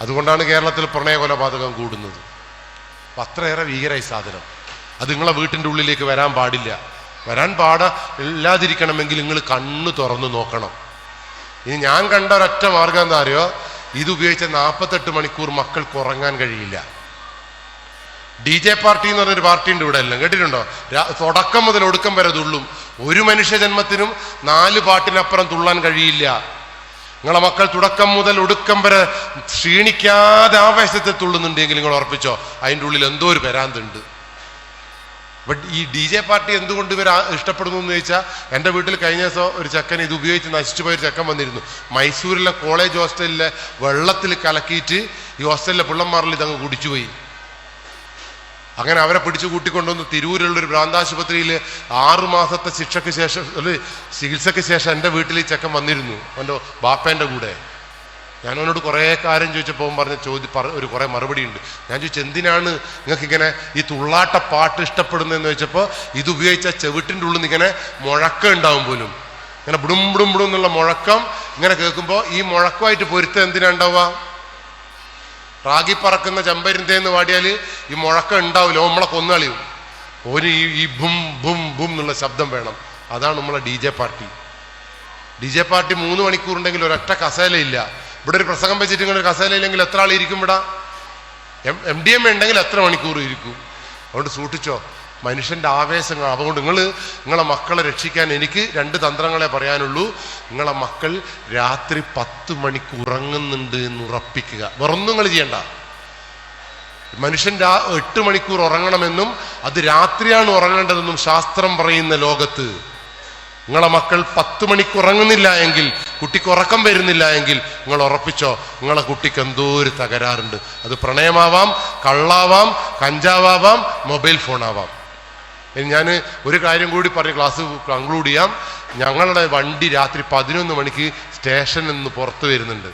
അതുകൊണ്ടാണ് കേരളത്തിൽ പ്രണയ കൊലപാതകം കൂടുന്നത് അത്രയേറെ ഭീകരായി സാധനം. അത് നിങ്ങളെ വീട്ടിന്റെ ഉള്ളിലേക്ക് വരാൻ പാടില്ല. വരാൻ പാട ഇല്ലാതിരിക്കണമെങ്കിൽ നിങ്ങൾ കണ്ണ് തുറന്നു നോക്കണം. ഇനി ഞാൻ കണ്ട ഒരൊറ്റ മാർഗം എന്താ അറിയോ? ഇത് ഉപയോഗിച്ച നാൽപ്പത്തെട്ട് മണിക്കൂർ മക്കൾക്ക് ഉറങ്ങാൻ കഴിയില്ല. ഡി ജെ പാർട്ടി എന്ന് പറഞ്ഞൊരു പാർട്ടി ഉണ്ട് ഇവിടെ എല്ലാം. കേട്ടിട്ടുണ്ടോ? തുടക്കം മുതൽ ഒടുക്കം വരെ തുള്ളും. ഒരു മനുഷ്യ ജന്മത്തിനും നാല് പാട്ടിനപ്പുറം തുള്ളാൻ കഴിയില്ല. നിങ്ങളെ മക്കൾ തുടക്കം മുതൽ ഒടുക്കം വരെ ക്ഷീണിക്കാതെ ആവേശത്തിൽ തുള്ളുന്നുണ്ടെങ്കിൽ നിങ്ങൾ ഉറപ്പിച്ചോ? അതിന്റെ ഉള്ളിൽ എന്തോ ഒരു വരാന്തുണ്ട് ബട്ട് ഈ ഡി ജെ പാർട്ടി എന്തുകൊണ്ട് ഇവർ ഇഷ്ടപ്പെടുന്നു എന്ന് ചോദിച്ചാൽ എന്റെ വീട്ടിൽ കഴിഞ്ഞ ദിവസം ഒരു ചക്കൻ ഇത് ഉപയോഗിച്ച് നശിച്ചു പോയൊരു ചക്കൻ വന്നിരുന്നു. മൈസൂരിലെ കോളേജ് ഹോസ്റ്റലിലെ വെള്ളത്തിൽ കലക്കിയിട്ട് ഈ ഹോസ്റ്റലിലെ പിള്ളന്മാരിൽ ഇതങ്ങ് കുടിച്ചുപോയി. അങ്ങനെ അവരെ പിടിച്ചു കൂട്ടിക്കൊണ്ടുവന്ന് തിരൂരുള്ള ഒരു ഭ്രാന്താശുപത്രിയിൽ ആറുമാസത്തെ ശിക്ഷയ്ക്ക് ശേഷം അല്ലെ ചികിത്സയ്ക്ക് ശേഷം എന്റെ വീട്ടിൽ ഈ ചെക്കൻ വന്നിരുന്നു അവന്റെ ബാപ്പേന്റെ കൂടെ. ഞാൻ അവനോട് കുറേ കാര്യം ചോദിച്ചപ്പോൾ പറഞ്ഞ ചോദ്യം പറ ഒരു കുറേ മറുപടി ഉണ്ട് ഞാൻ ചോദിച്ചു എന്തിനാണ് നിങ്ങൾക്ക് ഇങ്ങനെ ഈ തുള്ളാട്ട പാട്ട് ഇഷ്ടപ്പെടുന്നതെന്ന് വെച്ചപ്പോൾ ഇത് ഉപയോഗിച്ച ചെവിട്ടിന്റെ ഉള്ളിൽ നിന്ന് ഇങ്ങനെ മുഴക്കം ഉണ്ടാവും പോലും. ഇങ്ങനെ ബുടും ബുടും ബുടും എന്നുള്ള മുഴക്കം ഇങ്ങനെ കേൾക്കുമ്പോൾ ഈ മുഴക്കമായിട്ട് പൊരുത്തം എന്തിനാ ഉണ്ടാവുക? റാഗി പറക്കുന്ന ചെമ്പരിന്തേന്ന് പാടിയാൽ ഈ മുഴക്കം ഉണ്ടാവില്ല നമ്മളെ കൊന്നുകളിയും ഓന് ഈ ബും ബും ബും എന്നുള്ള ശബ്ദം വേണം. അതാണ് നമ്മളെ D J party. D J party മൂന്ന് മണിക്കൂറുണ്ടെങ്കിൽ ഒരൊറ്റ കസേലയില്ല. ഇവിടെ ഒരു പ്രസംഗം വെച്ചിട്ട് ഇങ്ങനെ കസേല ഇല്ലെങ്കിൽ എത്ര ആൾ ഇരിക്കും ഇവിടെ? എം എം ഡി എം ഉണ്ടെങ്കിൽ എത്ര മണിക്കൂർ ഇരിക്കും? അതുകൊണ്ട് സൂക്ഷിച്ചോ. മനുഷ്യന്റെ ആവേശങ്ങൾ. അതുകൊണ്ട് നിങ്ങൾ നിങ്ങളെ മക്കളെ രക്ഷിക്കാൻ എനിക്ക് രണ്ട് തന്ത്രങ്ങളെ പറയാനുള്ളൂ. നിങ്ങളെ മക്കൾ രാത്രി പത്ത് മണിക്ക് ഉറങ്ങുന്നുണ്ട് എന്ന് ഉറപ്പിക്കുക. വേറൊന്നും നിങ്ങൾ ചെയ്യണ്ട. മനുഷ്യൻ രാ എട്ട് മണിക്കൂർ ഉറങ്ങണമെന്നും അത് രാത്രിയാണ് ഉറങ്ങേണ്ടതെന്നും ശാസ്ത്രം പറയുന്ന ലോകത്ത്. നിങ്ങളെ മക്കൾ പത്ത് മണിക്ക് ഉറങ്ങുന്നില്ല എങ്കിൽ കുട്ടിക്ക് ഉറക്കം വരുന്നില്ല എങ്കിൽ നിങ്ങൾ ഉറപ്പിച്ചോ? നിങ്ങളെ കുട്ടിക്ക് എന്തോ ഒരു തകരാറുണ്ട്. അത് പ്രണയമാവാം കള്ളാവാം കഞ്ചാവാം മൊബൈൽ ഫോണാവാം. ഞാൻ ഒരു കാര്യം കൂടി പറഞ്ഞ് ക്ലാസ് കൺക്ലൂഡ് ചെയ്യാം. ഞങ്ങളുടെ വണ്ടി രാത്രി പതിനൊന്ന് മണിക്ക് സ്റ്റേഷനിൽ നിന്ന് പുറത്ത് വരുന്നുണ്ട്.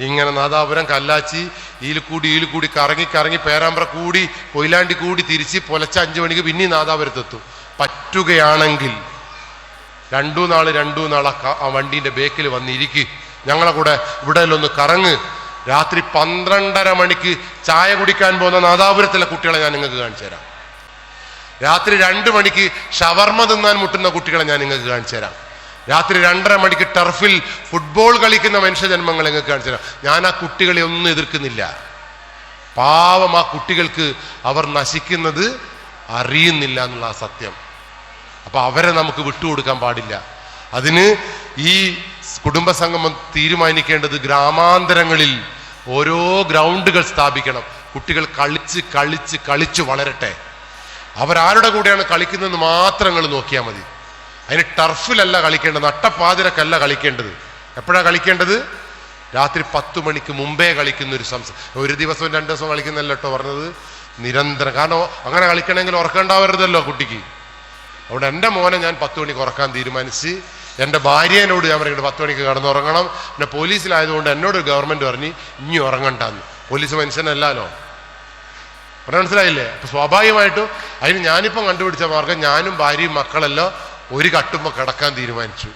ഇങ്ങനെ നാദാപുരം കല്ലാച്ചി ഈൽ കൂടി ഈൽ കൂടി കറങ്ങി കറങ്ങി പേരാമ്പ്ര കൂടി കൊയിലാണ്ടി കൂടി തിരിച്ച് പുലച്ച അഞ്ചു മണിക്ക് പിന്നെയും നാദാപുരത്തെത്തും പറ്റുകയാണെങ്കിൽ രണ്ടു നാൾ രണ്ടു നാൾ ആ വണ്ടീന്റെ ബേക്കിൽ വന്നിരിക്ക്. ഞങ്ങളെ കൂടെ ഇവിടെ ഒന്ന് കറങ്ങ്. രാത്രി പന്ത്രണ്ടര മണിക്ക് ചായ കുടിക്കാൻ പോകുന്ന നാദാപുരത്തിലെ കുട്ടികളെ ഞാൻ നിങ്ങൾക്ക് കാണിച്ചു തരാം രാത്രി രണ്ട് മണിക്ക് ഷവർമ തിന്നാൻ മുട്ടുന്ന കുട്ടികളെ ഞാൻ നിങ്ങൾക്ക് കാണിച്ചു തരാം. രാത്രി രണ്ടര മണിക്ക് ടർഫിൽ ഫുട്ബോൾ കളിക്കുന്ന മനുഷ്യജന്മങ്ങളെ നിങ്ങൾക്ക് കാണിച്ചു തരാം. ഞാൻ ആ കുട്ടികളെ ഒന്നും എതിർക്കുന്നില്ല. പാവം ആ കുട്ടികൾക്ക് അവർ നശിക്കുന്നത് അറിയുന്നില്ല എന്നുള്ള സത്യം. അപ്പൊ അവരെ നമുക്ക് വിട്ടുകൊടുക്കാൻ പാടില്ല. അതിന് ഈ കുടുംബസംഗമം തീരുമാനിക്കേണ്ടത് ഗ്രാമാന്തരങ്ങളിൽ ഓരോ ഗ്രൗണ്ടുകൾ സ്ഥാപിക്കണം. കുട്ടികൾ കളിച്ച് കളിച്ച് കളിച്ച് വളരട്ടെ. അവരാരുടെ കൂടെയാണ് കളിക്കുന്നതെന്ന് മാത്രം നിങ്ങൾ നോക്കിയാൽ മതി. അതിന് ടർഫിലല്ല കളിക്കേണ്ടത് നട്ടപ്പാതിരക്കല്ല കളിക്കേണ്ടത്. എപ്പോഴാണ് കളിക്കേണ്ടത്? രാത്രി പത്ത് മണിക്ക് മുമ്പേ കളിക്കുന്ന ഒരു സംസ ഒരു ദിവസവും രണ്ട് ദിവസവും കളിക്കുന്നല്ല കേട്ടോ പറഞ്ഞത്. നിരന്തരം. കാരണം അങ്ങനെ കളിക്കണമെങ്കിൽ ഉറക്കണ്ടാവരുതല്ലോ കുട്ടിക്ക്. അതുകൊണ്ട് എന്റെ മോനെ ഞാൻ പത്ത് മണിക്ക് ഉറക്കാൻ തീരുമാനിച്ച് എന്റെ ഭാര്യേനോട് ഞാൻ പറയുന്നത് പത്ത് മണിക്ക് കടന്നുറങ്ങണം. പിന്നെ പോലീസിലായതുകൊണ്ട് എന്നോട് ഗവൺമെന്റ് പറഞ്ഞ് ഇനി ഉറങ്ങണ്ടെന്ന്. പോലീസ് മനുഷ്യനല്ലാലോ? പറഞ്ഞ മനസ്സിലായില്ലേ? അപ്പൊ സ്വാഭാവികമായിട്ടും അതിന് ഞാനിപ്പം കണ്ടുപിടിച്ച മാർഗം ഞാനും ഭാര്യയും മക്കളെല്ലാം ഒരു കട്ടുമ്പോൾ കിടക്കാൻ തീരുമാനിച്ചു.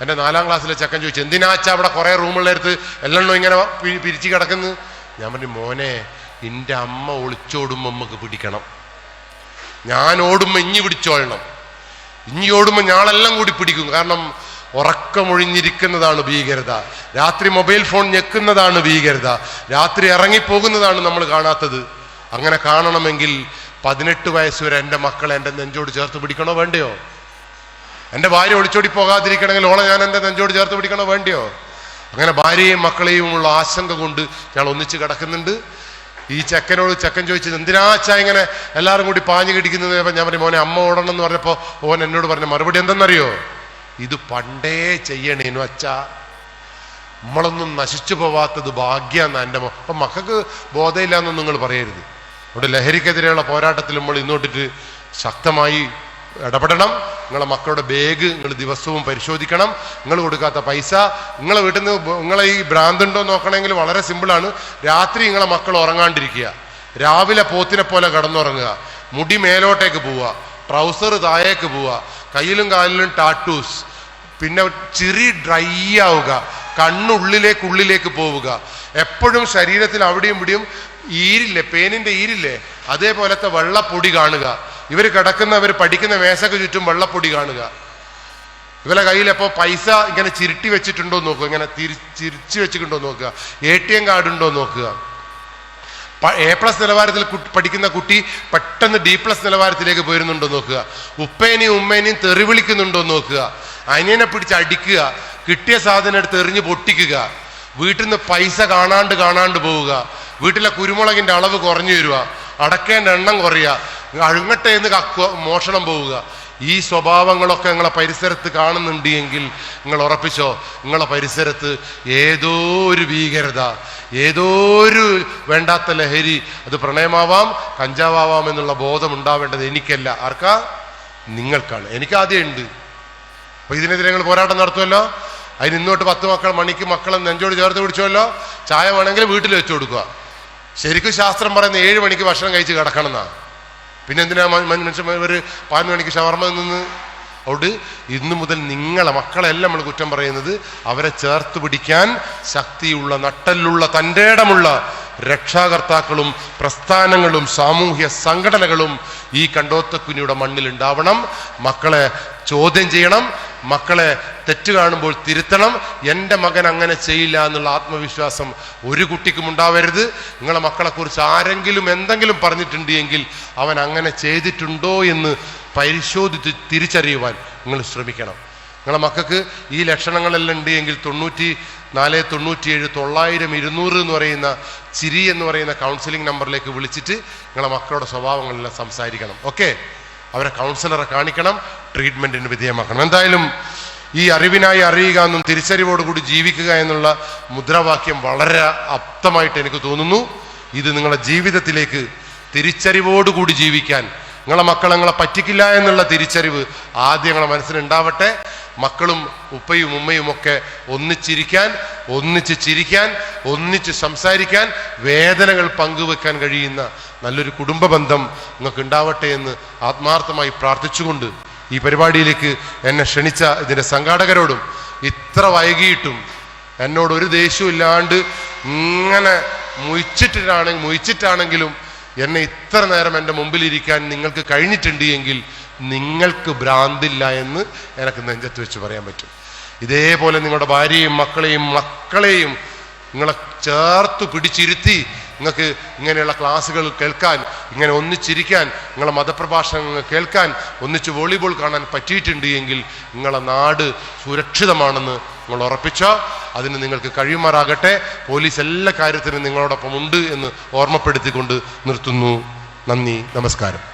എന്റെ നാലാം ക്ലാസ്സിലെ ചെക്കൻ ചോദിച്ചു എന്തിനാച്ചാ അവിടെ കുറേ റൂമുള്ളടുത്ത് എല്ലെണ്ണോ ഇങ്ങനെ പിരിച്ചു കിടക്കുന്നു? ഞാൻ പറഞ്ഞു മോനെ എന്റെ അമ്മ ഒളിച്ചോടുമ്പോൾ നമുക്ക് പിടിക്കണം. ഞാൻ ഓടുമ്പോൾ ഇഞ്ഞി പിടിച്ചോളണം. ഇഞ്ഞി ഓടുമ്പോൾ ഞാളെല്ലാം കൂടി പിടിക്കും. കാരണം ഉറക്കമൊഴിഞ്ഞിരിക്കുന്നതാണ് ഭീകരത. രാത്രി മൊബൈൽ ഫോൺ ഞെക്കുന്നതാണ് ഭീകരത. രാത്രി ഇറങ്ങിപ്പോകുന്നതാണ് നമ്മൾ കാണാത്തത്. അങ്ങനെ കാണണമെങ്കിൽ പതിനെട്ട് വയസ്സ് വരെ എന്റെ മക്കളെ എന്റെ നെഞ്ചോട് ചേർത്ത് പിടിക്കണോ വേണ്ടയോ? എന്റെ ഭാര്യ ഒളിച്ചോടി പോകാതിരിക്കണമെങ്കിൽ ഓളെ ഞാൻ എന്റെ നെഞ്ചോട് ചേർത്ത് പിടിക്കണോ വേണ്ടയോ? അങ്ങനെ ഭാര്യയും മക്കളെയും ഉള്ള ആശങ്ക കൊണ്ട് ഞാൻ ഒന്നിച്ച് കിടക്കുന്നുണ്ട്. ഈ ചെക്കനോട് ചെക്കൻ ചോദിച്ചത് എന്തിനാ ഇങ്ങനെ എല്ലാവരും കൂടി പാഞ്ഞു കിടിക്കുന്നത്? ഞാൻ പറഞ്ഞു മോനെ അമ്മ ഓടണം എന്ന് പറഞ്ഞപ്പോൾ ഓൻ എന്നോട് പറഞ്ഞ മറുപടി എന്തെന്നറിയോ? ഇത് പണ്ടേ ചെയ്യണേനു അച്ഛാ. നമ്മളൊന്നും നശിച്ചു പോവാത്തത് ഭാഗ്യാന്ന് എന്റെ അപ്പം മക്കൾക്ക് ബോധമില്ലാന്നൊന്നും നിങ്ങൾ പറയരുത്. അവിടെ ലഹരിക്കെതിരെയുള്ള പോരാട്ടത്തിൽ നമ്മൾ ഇന്നോട്ടിട്ട് ശക്തമായി ഇടപെടണം. നിങ്ങളെ മക്കളുടെ ബാഗ് നിങ്ങൾ ദിവസവും പരിശോധിക്കണം. നിങ്ങൾ കൊടുക്കാത്ത പൈസ നിങ്ങളെ വീട്ടിൽ നിന്ന് നിങ്ങളെ ഈ ഭ്രാന്തുണ്ടോ നോക്കണമെങ്കിൽ വളരെ സിമ്പിളാണ് രാത്രി നിങ്ങളെ മക്കൾ ഉറങ്ങാണ്ടിരിക്കുക. രാവിലെ പോത്തിനെ പോലെ കിടന്നുറങ്ങുക. മുടി മേലോട്ടേക്ക് പോവുക. ട്രൗസർ താഴേക്ക് പോവുക. കയ്യിലും കാലിലും ടാറ്റൂസ് പിന്നെ ചിരി ഡ്രൈ ആവുക. കണ്ണുള്ളിലേക്ക് ഉള്ളിലേക്ക് പോവുക. എപ്പോഴും ശരീരത്തിൽ അവിടെയും ഇവിടെയും ഈരില്ലേ പേനിന്റെ ഈരില്ലേ? അതേപോലത്തെ വെള്ളപ്പൊടി കാണുക. ഇവർ കിടക്കുന്നവർ പഠിക്കുന്ന മേശക്ക് ചുറ്റും വെള്ളപ്പൊടി കാണുക. ഇവരെ കയ്യിൽ പൈസ ഇങ്ങനെ ചിരുട്ടി വെച്ചിട്ടുണ്ടോ നോക്കുക. ഇങ്ങനെ തിരി ചിരിച്ചു വെച്ചിട്ടുണ്ടോ നോക്കുക. എ ടി എം കാർഡ് ഉണ്ടോ നോക്കുക. എ പ്ലസ് നിലവാരത്തിൽ പഠിക്കുന്ന കുട്ടി പെട്ടെന്ന് ഡി പ്ലസ് നിലവാരത്തിലേക്ക് പോയിരുന്നുണ്ടോ നോക്കുക. ഉപ്പേനെയും ഉമ്മേനെയും തെറി വിളിക്കുന്നുണ്ടോ നോക്കുക. അനിയനെ പിടിച്ച് അടിക്കുക. കിട്ടിയ സാധനം എടുത്ത് എറിഞ്ഞ് പൊട്ടിക്കുക. വീട്ടിൽ നിന്ന് പൈസ കാണാണ്ട് കാണാണ്ട് പോവുക. വീട്ടിലെ കുരുമുളകിന്റെ അളവ് കുറഞ്ഞു വരിക അടക്കേണ്ട എണ്ണം കുറയുക അഴുങ്ങട്ടെ എന്ന് കക്കുക മോഷണം പോവുക. ഈ സ്വഭാവങ്ങളൊക്കെ നിങ്ങളെ പരിസരത്ത് കാണുന്നുണ്ട് എങ്കിൽ നിങ്ങൾ ഉറപ്പിച്ചോ നിങ്ങളെ പരിസരത്ത് ഏതോ ഒരു ഭീകരത ഏതോ ഒരു വേണ്ടാത്ത ലഹരി അത് പ്രണയമാവാം കഞ്ചാവാം എന്നുള്ള ബോധം ഉണ്ടാവേണ്ടത് എനിക്കല്ല. ആർക്കാ? നിങ്ങൾക്കാണ്. എനിക്ക് ആദ്യം ഉണ്ട്. അപ്പൊ ഇതിനെതിരെ നിങ്ങൾ പോരാട്ടം നടത്തുമല്ലോ അതിന് ഇന്നോട്ട് പത്ത് മക്കൾ മണിക്ക് മക്കളെ നെഞ്ചോട് ചേർത്ത് പിടിച്ചോല്ലോ ചായ വേണമെങ്കിൽ വീട്ടിൽ വെച്ചു കൊടുക്കുക. ശരിക്കും ശാസ്ത്രം പറയുന്ന ഏഴ് മണിക്ക് ഭക്ഷണം കഴിച്ച് കിടക്കണം എന്നാ പിന്നെ എന്തിനാ മനുഷ്യന്മാർ ഒരു പതിനൊന്ന് മണിക്ക് ഷവർമ്മ നിന്ന് അതുകൊണ്ട് ഇന്നു മുതൽ നിങ്ങളെ മക്കളെല്ലാം നമ്മൾ കുറ്റം പറയുന്നത് അവരെ ചേർത്ത് പിടിക്കാൻ ശക്തിയുള്ള നട്ടലുള്ള തന്റെ ഇടമുള്ള രക്ഷാകർത്താക്കളും പ്രസ്ഥാനങ്ങളും സാമൂഹ്യ സംഘടനകളും ഈ കണ്ടോത്തക്കുനിയുടെ മണ്ണിൽ ഉണ്ടാവണം മക്കളെ ചോദ്യം ചെയ്യണം. മക്കളെ തെറ്റ് കാണുമ്പോൾ തിരുത്തണം. എന്റെ മകൻ അങ്ങനെ ചെയ്യില്ല എന്നുള്ള ആത്മവിശ്വാസം ഒരു കുട്ടിക്കും ഉണ്ടാവരുത്. നിങ്ങളെ മക്കളെക്കുറിച്ച് ആരെങ്കിലും എന്തെങ്കിലും പറഞ്ഞിട്ടുണ്ടെങ്കിൽ അവൻ അങ്ങനെ ചെയ്തിട്ടുണ്ടോ എന്ന് പരിശോധിച്ച് തിരിച്ചറിയുവാൻ നിങ്ങൾ ശ്രമിക്കണം. നിങ്ങളെ മക്കൾക്ക് ഈ ലക്ഷണങ്ങളെല്ലാം ഉണ്ട് എങ്കിൽ തൊണ്ണൂറ്റി നാല് തൊണ്ണൂറ്റിയേഴ് തൊള്ളായിരം ഇരുന്നൂറ് എന്ന് പറയുന്ന ചിരി എന്ന് പറയുന്ന കൗൺസിലിംഗ് നമ്പറിലേക്ക് വിളിച്ചിട്ട് നിങ്ങളെ മക്കളുടെ സ്വഭാവങ്ങളെല്ലാം സംസാരിക്കണം. ഓക്കെ അവരെ കൗൺസിലറെ കാണിക്കണം ട്രീറ്റ്മെന്റിന് വിധേയമാക്കണം. എന്തായാലും ഈ അറിവിനായി അറിയുക എന്നും തിരിച്ചറിവോടുകൂടി ജീവിക്കുക എന്നുള്ള മുദ്രാവാക്യം വളരെ അപ്തമായിട്ട് എനിക്ക് തോന്നുന്നു. ഇത് നിങ്ങളുടെ ജീവിതത്തിലേക്ക് തിരിച്ചറിവോടുകൂടി ജീവിക്കാൻ നിങ്ങളെ മക്കൾ നിങ്ങളെ പറ്റിക്കില്ല എന്നുള്ള തിരിച്ചറിവ് ആദ്യം നിങ്ങളെ മനസ്സിലുണ്ടാവട്ടെ. മക്കളും ഉപ്പയും ഉമ്മയും ഒക്കെ ഒന്നിച്ചിരിക്കാൻ ഒന്നിച്ച് ചിരിക്കാൻ ഒന്നിച്ച് സംസാരിക്കാൻ വേദനകൾ പങ്കുവെക്കാൻ കഴിയുന്ന നല്ലൊരു കുടുംബ ബന്ധം നിങ്ങൾക്ക് ഉണ്ടാവട്ടെ എന്ന് ആത്മാർത്ഥമായി പ്രാർത്ഥിച്ചുകൊണ്ട് ഈ പരിപാടിയിലേക്ക് എന്നെ ക്ഷണിച്ച ഇതിന്റെ സംഘാടകരോടും ഇത്ര വൈകിയിട്ടും എന്നോട് ഒരു ദേഷ്യവും ഇല്ലാണ്ട് ഇങ്ങനെ മുയിച്ചിട്ടാണെങ്കിൽ മുയിച്ചിട്ടാണെങ്കിലും എന്നെ ഇത്ര നേരം എന്റെ മുമ്പിലിരിക്കാൻ നിങ്ങൾക്ക് കഴിഞ്ഞിട്ടുണ്ട് എങ്കിൽ നിങ്ങൾക്ക് ഭ്രാന്തില്ല എന്ന് എനിക്ക് നെഞ്ചത്ത് വെച്ച് പറയാൻ പറ്റും. ഇതേപോലെ നിങ്ങളുടെ ഭാര്യയും മക്കളെയും മക്കളെയും നിങ്ങളെ ചേർത്ത് പിടിച്ചിരുത്തി നിങ്ങൾക്ക് ഇങ്ങനെയുള്ള ക്ലാസ്സുകൾ കേൾക്കാൻ ഇങ്ങനെ ഒന്നിച്ചിരിക്കാൻ നിങ്ങളെ മതപ്രഭാഷണങ്ങൾ കേൾക്കാൻ ഒന്നിച്ച് വോളിബോൾ കാണാൻ പറ്റിയിട്ടുണ്ട് എങ്കിൽ നിങ്ങളെ നാട് സുരക്ഷിതമാണെന്ന് നിങ്ങൾ ഉറപ്പിച്ചോ അതിന് നിങ്ങൾക്ക് കഴിയുമാറാകട്ടെ. പോലീസ് എല്ലാ കാര്യത്തിനും നിങ്ങളോടൊപ്പം ഉണ്ട് എന്ന് ഓർമ്മപ്പെടുത്തിക്കൊണ്ട് നിർത്തുന്നു. നന്ദി നമസ്കാരം.